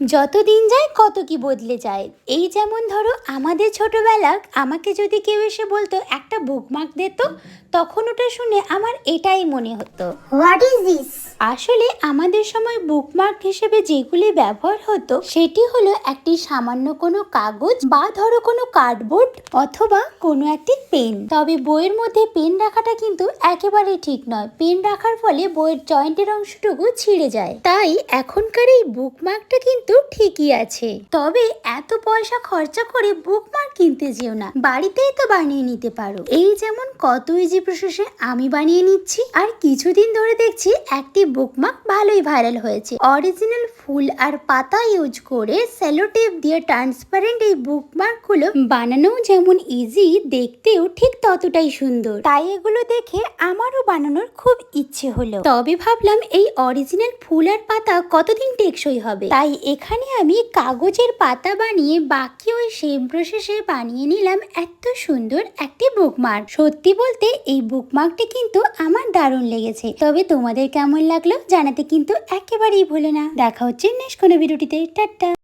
যত দিন যায় কত কি বদলে যায়। এই যেমন ধরো আমাদের ছোটোবেলা আমাকে যদি কেউ এসে বলতো, একটা বুকমার্ক দিত তখন ওটা শুনে আমার এটাই মনে হতো। হোয়াট ইজ দিস আসলে আমাদের সময় বুকমার্ক হিসেবে যেগুলি ব্যবহার হতো, সেটি হলো একটি সামান্য কোনো কাগজ বা ধরো কোনো কার্ডবোর্ড অথবা কোনো একটি পেন তবে বইয়ের মধ্যে পেন রাখাটা কিন্তু একেবারে ঠিক নয়। পেন রাখার ফলে বইয়ের জয়েন্টের অংশটুকু ছিঁড়ে যায়। তাই এখনকার এই বুকমার্কটা কিন্তু ঠিকই আছে। তবে এত পয়সা খরচা করে বুকমার্ক কিনতে যেও না। বাড়িতেই তো বানিয়ে নিতে পারো। এই যেমন কত ইজি প্রসেসে আমি বানিয়ে নিচ্ছি, আর কিছুদিন ধরে দেখছি একটি বুকমার্ক ভালোই ভাইরাল হয়েছে। অরিজিনাল ফুল আর পাতা ইউজ করে সেলো টেপ দিয়ে ট্রান্সপারেন্ট এই বুকমার্কগুলো বানানো যেমন ইজি দেখতেও ঠিক ততটাই সুন্দর। তাই এগুলো দেখে আমারও বানানোর খুব ইচ্ছে হলো। তবে ভাবলাম এই অরিজিনাল ফুল আর পাতা কতদিন টেকসই হবে? তাই এখানে আমি কাগজের পাতা বানিয়ে বাকি ওই সেম প্রসেসে বানিয়ে নিলাম এত সুন্দর একটি বুকমার্ক সত্যি বলতে এই বুকমার্কটি কিন্তু আমার দারুণ লেগেছে। তবে তোমাদের কেমন লাগল জানাতে কিন্তু একেবারেই ভুলে না। দেখা হচ্ছে নেক্সট কোনো ভিডিওটিতে টাটা